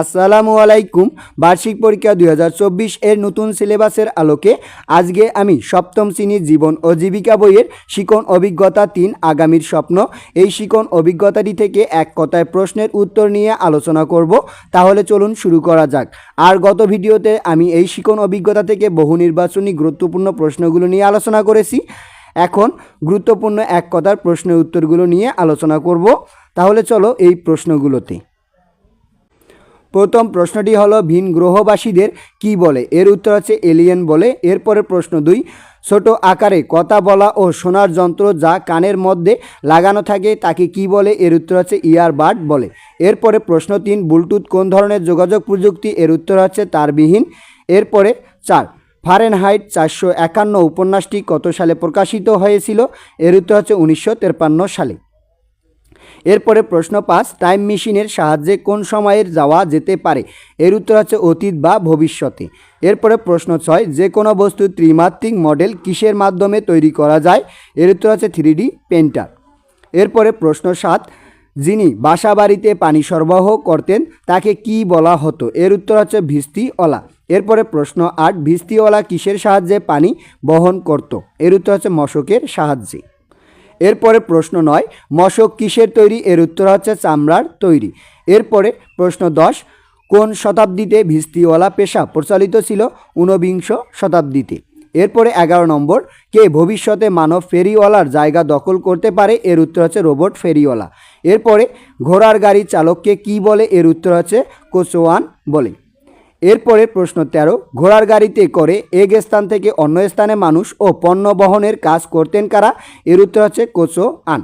আসসালামু আলাইকুম। বার্ষিক পরীক্ষা দুই হাজার চব্বিশ এর নতুন সিলেবাসের আলোকে আজকে আমি সপ্তম শ্রেণির জীবন ও জীবিকা বইয়ের শিকন অভিজ্ঞতা তিন আগামীর স্বপ্ন। এই শিকন অভিজ্ঞতাটি থেকে এক কথায় প্রশ্নের উত্তর নিয়ে আলোচনা করব। তাহলে চলুন শুরু করা যাক। আর গত ভিডিওতে আমি এই শিকন অভিজ্ঞতা থেকে বহু নির্বাচনী গুরুত্বপূর্ণ প্রশ্নগুলো নিয়ে আলোচনা করেছি। এখন গুরুত্বপূর্ণ এক কথার প্রশ্নের উত্তরগুলো নিয়ে আলোচনা করব। তাহলে চলো এই প্রশ্নগুলোতে। প্রথম প্রশ্নটি হলো ভিন গ্রহবাসীদের কি বলে? এর উত্তর হচ্ছে এলিয়েন বলে। এরপরে প্রশ্ন দুই, ছোট আকারে কথা বলা ও শোনার যন্ত্র যা কানের মধ্যে লাগানো থাকে তাকে কি বলে? এর উত্তর হচ্ছে ইয়ারবাড বলে। এরপরে প্রশ্ন তিন, ব্লুটুথ কোন ধরনের যোগাযোগ প্রযুক্তি? এর উত্তর হচ্ছে তারবিহীন। এরপরে চার, ফারেনহাইট চারশো একান্ন উপন্যাসটি কত সালে প্রকাশিত হয়েছিল? এর উত্তর হচ্ছে উনিশশো সালে। এরপরে প্রশ্ন পাঁচ টাইম মেশিনের সাহায্যে কোন সময়ের যাওয়া যেতে পারে? এর উত্তর হচ্ছে অতীত বা ভবিষ্যতে। এরপরে প্রশ্ন ছয়, যে কোনো বস্তুর ত্রিমাত্রিক মডেল কিসের মাধ্যমে তৈরি করা যায়? এর উত্তর হচ্ছে থ্রি ডি পেন্টার এরপরে প্রশ্ন সাত, যিনি বাসাবাড়িতে পানি সরবরাহ করতেন, তাকে কি বলা হতো? এর উত্তর হচ্ছে ভিস্তিওয়ালা। এরপরে প্রশ্ন আট, ভিস্তিওয়ালা কিসের সাহায্যে পানি বহন করত? এর উত্তর হচ্ছে মশকের সাহায্যে। এরপরে প্রশ্ন নয়, মশক কিসের তৈরি? এর উত্তর হচ্ছে চামড়ার তৈরি। এরপরে প্রশ্ন দশ, কোন শতাব্দীতে ভিস্তিওয়ালা পেশা প্রচলিত ছিল? ঊনবিংশ শতাব্দীতে। এরপরে এগারো নম্বর, কে ভবিষ্যতে মানব ফেরিওয়ালার জায়গা দখল করতে পারে? এর উত্তর হচ্ছে রোবট ফেরিওয়ালা। এরপরে ঘোড়ার গাড়ি চালককে কি বলে? এর উত্তর হচ্ছে কোচোয়ান বলে। এরপরে প্রশ্ন তেরো, ঘোড়ার গাড়িতে করে এক স্থান থেকে অন্য স্থানে মানুষ ও পণ্য বহনের কাজ করতেন কারা? এর উত্তর হচ্ছে কোচো আন।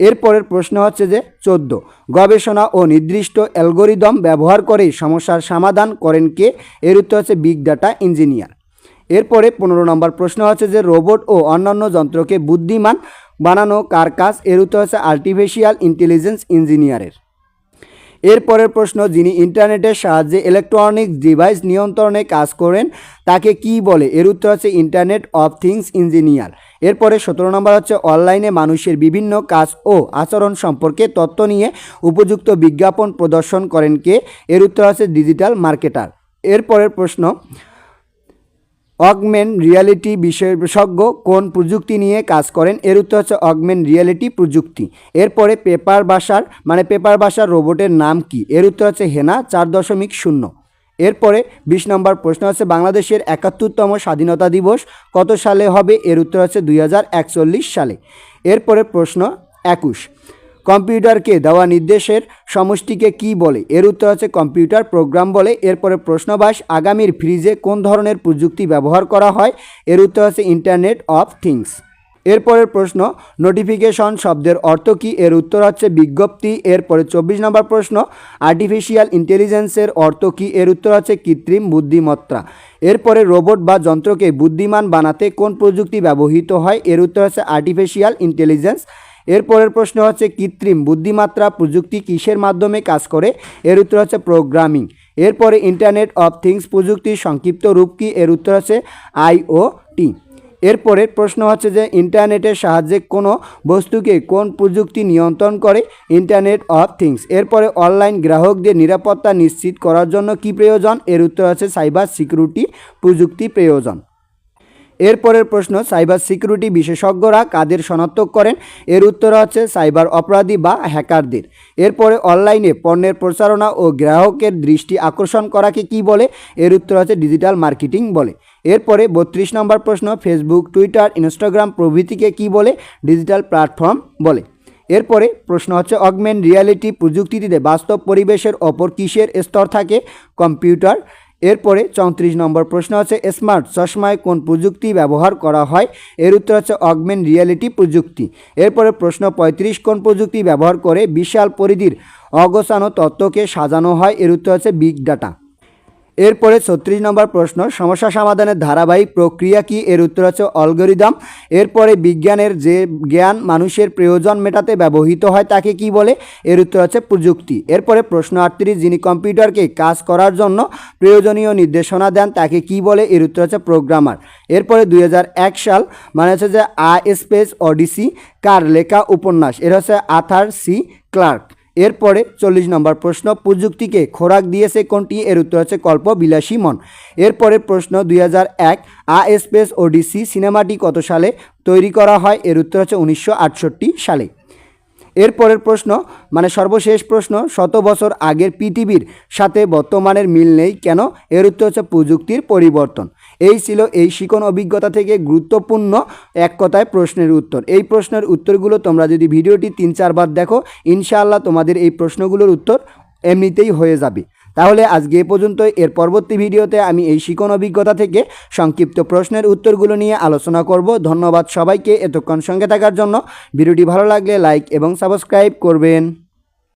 এরপরের প্রশ্ন হচ্ছে যে, চোদ্দ, গবেষণা ও নির্দিষ্ট অ্যালগোরিদম ব্যবহার করে সমস্যার সমাধান করেন কে? এর উত্তর হচ্ছে বিগ ডাটা ইঞ্জিনিয়ার। এরপরে পনেরো নম্বর প্রশ্ন হচ্ছে যে, রোবট ও অন্যান্য যন্ত্রকে বুদ্ধিমান বানানো কার কাজ? এর উত্তর হচ্ছে আর্টিফিশিয়াল ইন্টেলিজেন্স ইঞ্জিনিয়ারের। এরপরের প্রশ্ন, যিনি ইন্টারনেটের সাহায্যে ইলেকট্রনিক ডিভাইস নিয়ন্ত্রণে কাজ করেন, তাকে কি বলে? এর উত্তর হচ্ছে ইন্টারনেট অফ থিংস ইঞ্জিনিয়ার এরপরে সতেরো নম্বর হচ্ছে, অনলাইনে মানুষের বিভিন্ন কাজ ও আচরণ সম্পর্কে তথ্য নিয়ে উপযুক্ত বিজ্ঞাপন প্রদর্শন করেন কে? এর উত্তর হচ্ছে ডিজিটাল মার্কেটার এরপরের প্রশ্ন অগমেন্ট রিয়ালিটি বিশেষজ্ঞ কোন প্রযুক্তি নিয়ে কাজ করেন? এর উত্তর হচ্ছে অগমেন্ট রিয়ালিটি প্রযুক্তি। এরপরে পেপার বাসার মানে পেপার বাসার রোবটের নাম কি? এর উত্তর হচ্ছে হেনা, চার দশমিক শূন্য। এরপরে বিশ নম্বর প্রশ্ন হচ্ছে বাংলাদেশের একাত্তরতম স্বাধীনতা দিবস কত সালে হবে? এর উত্তর হচ্ছে দুই হাজার একচল্লিশ সালে। এরপরে প্রশ্ন একুশ। কম্পিউটারকে দেওয়া নির্দেশের সমষ্টিকে কি বলে? এর উত্তর হচ্ছে কম্পিউটার প্রোগ্রাম বলে। এরপরে প্রশ্নবাস আগামীর ফ্রিজে কোন ধরনের প্রযুক্তি ব্যবহার করা হয়? এর উত্তর হচ্ছে ইন্টারনেট অফ থিংস। এরপরের প্রশ্ন, নোটিফিকেশন শব্দের অর্থ কী? এর উত্তর হচ্ছে বিজ্ঞপ্তি। এরপরে চব্বিশ নম্বর প্রশ্ন, আর্টিফিশিয়াল ইন্টেলিজেন্সের অর্থ কী? এর উত্তর হচ্ছে কৃত্রিম বুদ্ধিমত্তা। এরপরে রোবট বা যন্ত্রকে বুদ্ধিমান বানাতে কোন প্রযুক্তি ব্যবহৃত হয়? এর উত্তর হচ্ছে আর্টিফিশিয়াল ইন্টেলিজেন্স। এরপরের প্রশ্ন হচ্ছে কৃত্রিম বুদ্ধিমাত্রা প্রযুক্তি কিসের মাধ্যমে কাজ করে? এর উত্তর হচ্ছে প্রোগ্রামিং। এরপরে ইন্টারনেট অফ থিংস প্রযুক্তির সংক্ষিপ্ত রূপ কি? এর উত্তর হচ্ছে আইওটি এরপরের প্রশ্ন হচ্ছে যে ইন্টারনেটের সাহায্যে কোনো বস্তুকে কোন প্রযুক্তি নিয়ন্ত্রণ করে? Internet of things. এরপরে অনলাইন গ্রাহকদের নিরাপত্তা নিশ্চিত করার জন্য কি প্রয়োজন? এর উত্তর হচ্ছে সাইবার সিকিউরিটি প্রযুক্তি প্রয়োজন। এরপরের প্রশ্ন, সাইবার সিকিউরিটি বিশেষজ্ঞরা কাদের শনাক্ত করেন? এর উত্তর হচ্ছে সাইবার অপরাধী বা হ্যাকারদের। এরপরে অনলাইনে পণ্যের প্রচারণা ও গ্রাহকের দৃষ্টি আকর্ষণ করাকে কি বলে? এর উত্তর হচ্ছে ডিজিটাল মার্কেটিং বলে। এরপরে বত্রিশ নম্বর প্রশ্ন, ফেসবুক, টুইটার, ইনস্টাগ্রাম প্রভৃতিকে কি বলে? ডিজিটাল প্ল্যাটফর্ম বলে। এরপরে প্রশ্ন হচ্ছে, অগমেন্ট রিয়ালিটি প্রযুক্তিতে বাস্তব পরিবেশের ওপর কিসের স্তর থাকে? কম্পিউটার এরপরে চৌত্রিশ নম্বর প্রশ্ন আছে, স্মার্ট চশমায় কোন প্রযুক্তি ব্যবহার করা হয়? এর উত্তর হচ্ছে অগমেন রিয়ালিটি প্রযুক্তি। এরপরে প্রশ্ন, পঁয়ত্রিশ কোন প্রযুক্তি ব্যবহার করে বিশাল পরিধির অগোছানো তত্ত্বকে সাজানো হয়? এর উত্তর হচ্ছে বিগ ডাটা। এরপরে ছত্রিশ নম্বর প্রশ্ন, সমস্যা সমাধানের ধারাবাহিক প্রক্রিয়া কি? এর উত্তর হচ্ছে অলগরিদম এরপরে বিজ্ঞানের যে জ্ঞান মানুষের প্রয়োজন মেটাতে ব্যবহৃত হয় তাকে কি বলে? এর উত্তর হচ্ছে প্রযুক্তি। এরপরে প্রশ্ন আটত্রিশ, যিনি কম্পিউটারকে কাজ করার জন্য প্রয়োজনীয় নির্দেশনা দেন তাকে কি বলে? এর উত্তর হচ্ছে প্রোগ্রামার এরপরে দুই হাজার এক সাল মানে হচ্ছে যে আ স্পেস অডিসি কার লেখা উপন্যাস, এর হচ্ছে আথার সি ক্লার্ক। এরপরে চল্লিশ নম্বর প্রশ্ন, প্রযুক্তিকে খোরাক দিয়েছে কোনটি? এর উত্তর হচ্ছে কল্প বিলাসী মন এরপরের প্রশ্ন, দুই এক, আ স্পেস ওডিসি সিনেমাটি কত সালে তৈরি করা হয়? এর উত্তর হচ্ছে উনিশশো আটষট্টি সালে। এরপরের প্রশ্ন মানে সর্বশেষ প্রশ্ন, শত বছর আগের পৃথিবীর সাথে বর্তমানের মিল নেই কেন? এর উত্তর হচ্ছে প্রযুক্তির পরিবর্তন। এই ছিল এই শিকন অভিজ্ঞতা থেকে গুরুত্বপূর্ণ এক কথায় প্রশ্নের উত্তর। এই প্রশ্নের উত্তরগুলো তোমরা যদি ভিডিওটি তিন চারবার দেখো, ইনশাআল্লাহ তোমাদের এই প্রশ্নগুলোর উত্তর এমনিতেই হয়ে যাবে। তাহলে আজকে এ পর্যন্ত এর পরবর্তী ভিডিওতে আমি এই শিকন অভিজ্ঞতা থেকে সংক্ষিপ্ত প্রশ্নের উত্তরগুলো নিয়ে আলোচনা করব। ধন্যবাদ সবাইকে এতক্ষণ সঙ্গে থাকার জন্য। ভিডিওটি ভালো লাগলে লাইক এবং সাবস্ক্রাইব করবেন।